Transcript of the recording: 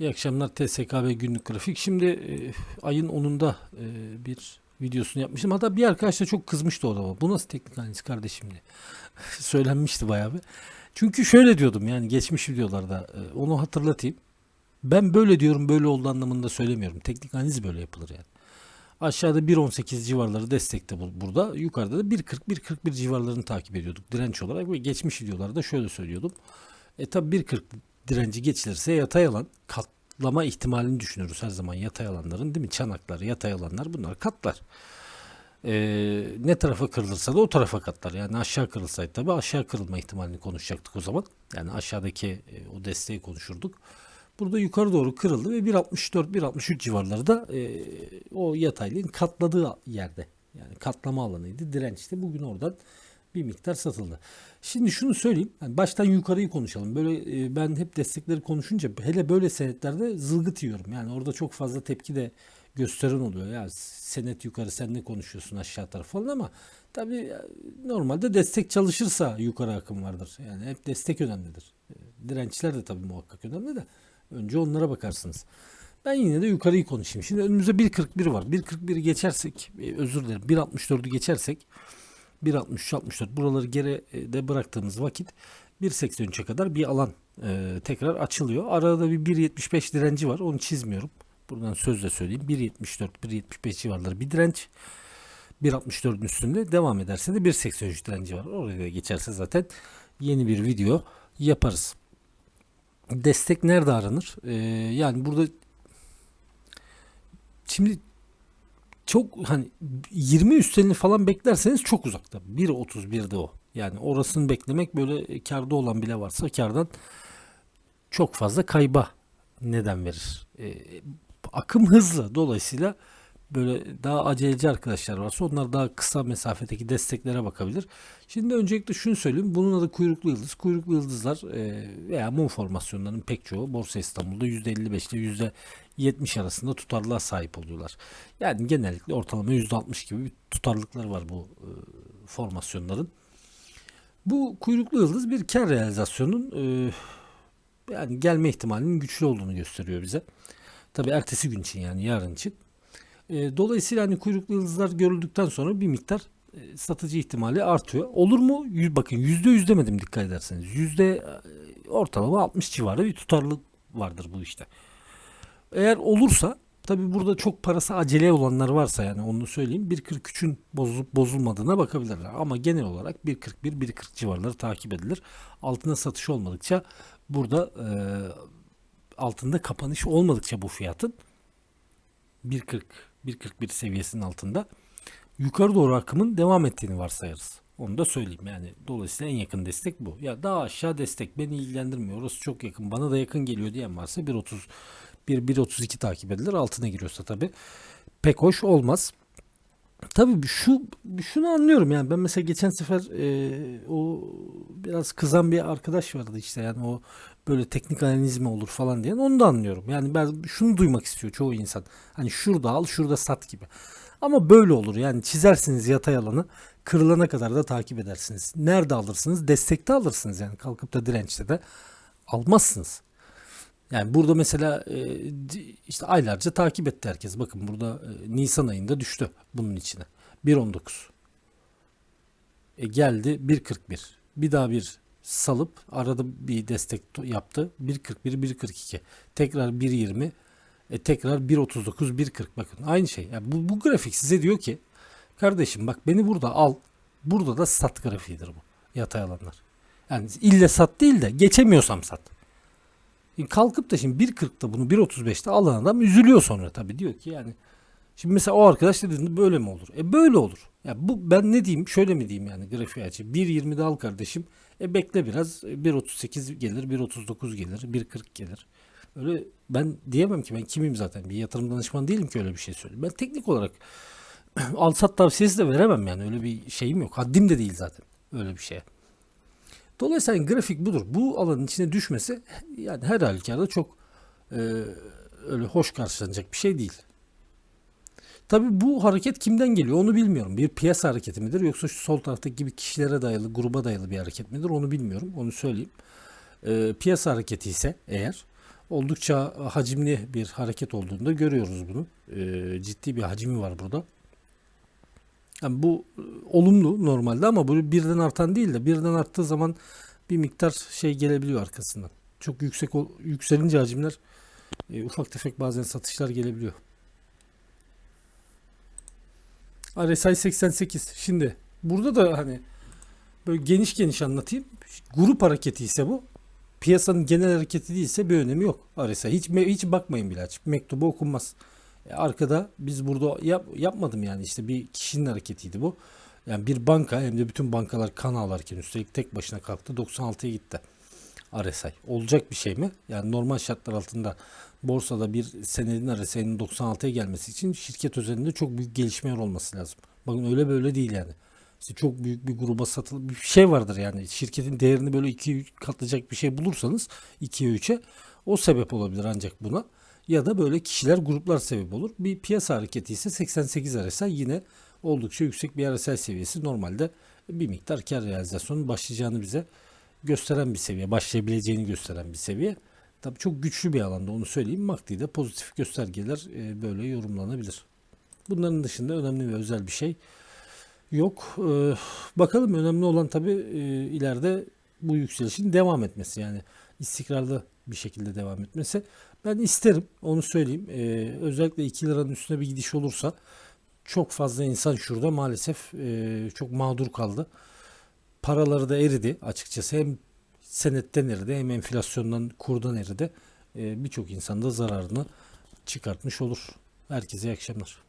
İyi akşamlar TSKB günlük grafik. Şimdi e, ayın 10'unda e, bir videosunu yapmıştım. Hatta bir arkadaş da çok kızmıştı orada. Bu nasıl teknik analiz kardeşim diye. Söylenmişti bayağı bir. Çünkü şöyle diyordum yani geçmiş videolarda e, onu hatırlatayım. Ben böyle diyorum böyle oldu anlamında söylemiyorum. Teknik analiz böyle yapılır yani. Aşağıda 1.18 civarları destekte bu- burada. Yukarıda da 1.40-1.41 civarlarını takip ediyorduk direnç olarak ve geçmiş videolarda şöyle söylüyordum. E tabi 1.40 direnci geçilirse yatay alan katlama ihtimalini düşünürüz her zaman yatay alanların değil mi? Çanaklar, yatay alanlar bunlar katlar. E, ne tarafa kırılırsa da o tarafa katlar. Yani aşağı kırılsaydı tabi aşağı kırılma ihtimalini konuşacaktık o zaman. Yani aşağıdaki e, o desteği konuşurduk. Burada yukarı doğru kırıldı ve 1.64-1.63 civarları da e, o yataylığın katladığı yerde. Yani katlama alanıydı. Dirençti. Bugün oradan bir miktar satıldı. Şimdi şunu söyleyeyim. Yani baştan yukarıyı konuşalım. Böyle e, ben hep destekleri konuşunca hele böyle senetlerde zılgıt yiyorum. Yani orada çok fazla tepki de gösteren oluyor. Ya senet yukarı sen ne konuşuyorsun aşağı taraf falan ama tabii e, normalde destek çalışırsa yukarı akım vardır. Yani hep destek önemlidir. E, Dirençler de tabii muhakkak önemli de önce onlara bakarsınız. Ben yine de yukarıyı konuşayım. Şimdi önümüzde 1.41 var. 1.41'i geçersek, e, özür dilerim 1.64'ü geçersek 1.63-64 buraları geride bıraktığımız vakit 1.83'e kadar bir alan e, tekrar açılıyor. Arada bir 1.75 direnci var. Onu çizmiyorum. Buradan sözle söyleyeyim. 1.74-1.75 civarları bir direnç. 1.64'ün üstünde devam ederse de 1.83 direnci var. Oraya geçerse zaten yeni bir video yaparız. Destek nerede aranır? Ee, yani burada şimdi çok hani 20 üstelini falan beklerseniz çok uzakta. 1.31'de o. Yani orasını beklemek böyle karda olan bile varsa kardan çok fazla kayba neden verir. Ee, akım hızlı. Dolayısıyla böyle daha aceleci arkadaşlar varsa onlar daha kısa mesafedeki desteklere bakabilir. Şimdi öncelikle şunu söyleyeyim. Bunun adı kuyruklu yıldız. Kuyruklu yıldızlar e, veya mum formasyonlarının pek çoğu Borsa İstanbul'da %55 ile %70 arasında tutarlılığa sahip oluyorlar. Yani genellikle ortalama %60 gibi bir tutarlılıkları var bu e, formasyonların. Bu kuyruklu yıldız bir kar realizasyonun e, yani gelme ihtimalinin güçlü olduğunu gösteriyor bize. Tabi ertesi gün için yani yarın için. E, dolayısıyla hani kuyruklu yıldızlar görüldükten sonra bir miktar e, satıcı ihtimali artıyor. Olur mu? Yüz, bakın yüzde yüz demedim dikkat ederseniz. Yüzde e, ortalama 60 civarı bir tutarlılık vardır bu işte. Eğer olursa tabi burada çok parası acele olanlar varsa yani onu söyleyeyim 1.43'ün bozulup bozulmadığına bakabilirler. Ama genel olarak 1.41 1.40 civarları takip edilir. Altına satış olmadıkça burada e, altında kapanış olmadıkça bu fiyatın 1.40 1.41 seviyesinin altında yukarı doğru akımın devam ettiğini varsayarız. Onu da söyleyeyim yani. Dolayısıyla en yakın destek bu. Ya daha aşağı destek beni ilgilendirmiyor. Orası çok yakın. Bana da yakın geliyor diyen varsa 1.30 1 1.32 takip edilir. Altına giriyorsa tabi pek hoş olmaz. Tabii şu şunu anlıyorum yani ben mesela geçen sefer e, o biraz kızan bir arkadaş vardı işte yani o böyle teknik analiz mi olur falan diyen onu da anlıyorum. Yani ben şunu duymak istiyor çoğu insan. Hani şurada al şurada sat gibi. Ama böyle olur yani çizersiniz yatay alanı kırılana kadar da takip edersiniz. Nerede alırsınız? Destekte alırsınız yani kalkıp da dirençte de almazsınız. Yani burada mesela e, işte aylarca takip etti herkes. Bakın burada e, Nisan ayında düştü bunun içine. 1.19. E, geldi 1.41. Bir daha bir salıp arada bir destek yaptı. 1.41 1.42. Tekrar 1.20 e, tekrar 1.39 1.40 bakın aynı şey. Yani bu, bu grafik size diyor ki kardeşim bak beni burada al. Burada da sat grafiğidir bu. Yatay alanlar. Yani ille sat değil de geçemiyorsam sat. E, Kalkıp da şimdi 1.40'da bunu 1.35'te alan adam üzülüyor sonra tabii diyor ki yani şimdi mesela o arkadaş dediğinde böyle mi olur? E böyle olur. Ya bu ben ne diyeyim? Şöyle mi diyeyim yani grafiği açayım. 1.20'de al kardeşim. E bekle biraz. E, 1.38 gelir, 1.39 gelir, 1.40 gelir. Öyle ben diyemem ki ben kimim zaten. Bir yatırım danışmanı değilim ki öyle bir şey söyleyeyim. Ben teknik olarak al sat tavsiyesi de veremem yani. Öyle bir şeyim yok. Haddim de değil zaten öyle bir şeye. Dolayısıyla grafik budur. Bu alanın içine düşmesi yani her halükarda çok e, öyle hoş karşılanacak bir şey değil. Tabii bu hareket kimden geliyor onu bilmiyorum. Bir piyasa hareketi midir yoksa şu sol taraftaki gibi kişilere dayalı, gruba dayalı bir hareket midir onu bilmiyorum. Onu söyleyeyim. E, piyasa hareketi ise eğer oldukça hacimli bir hareket olduğunu da görüyoruz bunun. Ee, ciddi bir hacmi var burada. Yani bu e, olumlu normalde ama böyle birden artan değil de birden arttığı zaman bir miktar şey gelebiliyor arkasından. Çok yüksek yükselince hacimler e, ufak tefek bazen satışlar gelebiliyor. RSI 88. Şimdi burada da hani böyle geniş geniş anlatayım. Grup hareketi ise bu. Piyasanın genel hareketi değilse bir önemi yok. RSI hiç hiç bakmayın bile açıp mektubu okunmaz. E, arkada biz burada yap, yapmadım yani işte bir kişinin hareketiydi bu. Yani bir banka hem de bütün bankalar kan ağlarken üstelik tek başına kalktı 96'ya gitti. RSI. Olacak bir şey mi? Yani normal şartlar altında borsada bir senedin RSI'nin 96'ya gelmesi için şirket özelinde çok büyük gelişmeler olması lazım. Bakın öyle böyle değil yani. İşte çok büyük bir gruba satıl bir şey vardır yani. Şirketin değerini böyle 2 katlayacak bir şey bulursanız 2'ye 3'e o sebep olabilir ancak buna. Ya da böyle kişiler gruplar sebep olur. Bir piyasa hareketi ise 88 RSI yine oldukça yüksek bir RSI seviyesi. Normalde bir miktar kar realizasyonun başlayacağını bize gösteren bir seviye. Başlayabileceğini gösteren bir seviye. Tabii çok güçlü bir alanda onu söyleyeyim. MACD'de pozitif göstergeler e, böyle yorumlanabilir. Bunların dışında önemli ve özel bir şey yok. Ee, bakalım önemli olan tabii e, ileride bu yükselişin devam etmesi. Yani istikrarlı bir şekilde devam etmesi. Ben isterim onu söyleyeyim. Ee, özellikle 2 liranın üstüne bir gidiş olursa çok fazla insan şurada maalesef e, çok mağdur kaldı. Paraları da eridi açıkçası. Hem senetten eridi hem enflasyondan kurdan eridi. Ee, Birçok insan da zararını çıkartmış olur. Herkese iyi akşamlar.